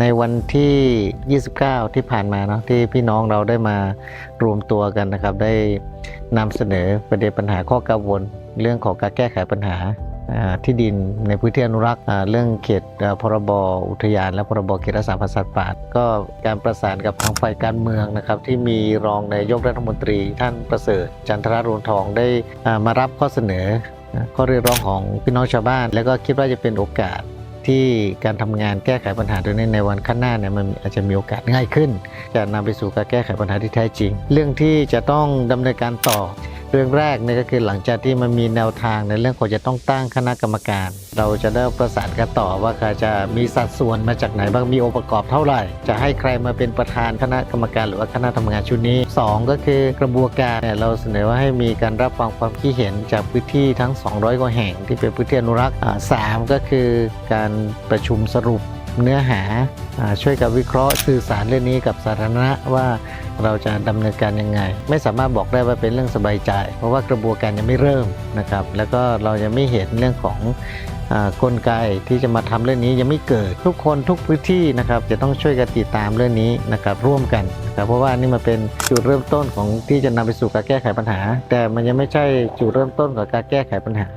ในวันที่ 29 ที่ผ่านมาเนาะที่พี่น้องเราได้มารวมตัวกันนะครับ ได้นำเสนอประเด็นปัญหาข้อกังวล เรื่องของการแก้ไขปัญหาที่ดินในพื้นที่อนุรักษ์เรื่องเขตพรบอุทยาน และพรบเขตรักษาพันธุ์สัตว์ป่าก็การประสานกับทางฝ่ายการเมืองนะครับ ที่มีรองนายกรัฐมนตรี ท่านประเสริฐจันทรารวงทองได้มารับข้อเสนอข้อเรียกร้องของพี่น้องชาวบ้าน แล้วก็คิดว่าจะเป็นโอกาส ที่การทำงานแก้ไขปัญหาตรงนี้ในวันข้างหน้าเนี่ยมันอาจจะมีโอกาสง่ายขึ้น จะนำไปสู่การแก้ไขปัญหาที่แท้จริง เรื่องที่จะต้องดำเนินการต่อ เรื่องแรกเนี่ยก็คือหลังจากที่มันมีแนวทางในเรื่องของจะต้องตั้งคณะกรรมการ เราจะได้ประสานกันต่อว่าใครจะมีสัดส่วนมาจากไหนบ้างมีองค์ประกอบเท่าไหร่ จะให้ใครมาเป็นประธานคณะกรรมการหรือว่าคณะทำงานชุดนี้สองก็คือกระบวนการเนี่ยเราเสนอว่าให้มีการรับฟังความคิดเห็นจากพื้นที่ทั้ง 200 กว่าแห่งที่เป็นพื้นที่อนุรักษ์สามก็คือการประชุมสรุป เนื้อหาช่วยกับวิเคราะห์สื่อสารเรื่องนี้กับสาธารณะว่าเราจะดำเนินการยังไง ไม่สามารถบอกได้ว่าเป็นเรื่องสบายใจ เพราะว่ากระบวนการยังไม่เริ่มนะครับ แล้วก็เรายังไม่เห็นเรื่องของกลไกที่จะมาทำเรื่องนี้ยังไม่เกิดทุกคนทุกพื้นที่นะครับจะต้องช่วยกันติดตามเรื่องนี้นะครับร่วมกันนะครับเพราะว่านี่มันเป็นจุดเริ่มต้นของที่จะนำไปสู่การแก้ไขปัญหา แต่มันยังไม่ใช่จุดเริ่มต้นของการแก้ไขปัญหา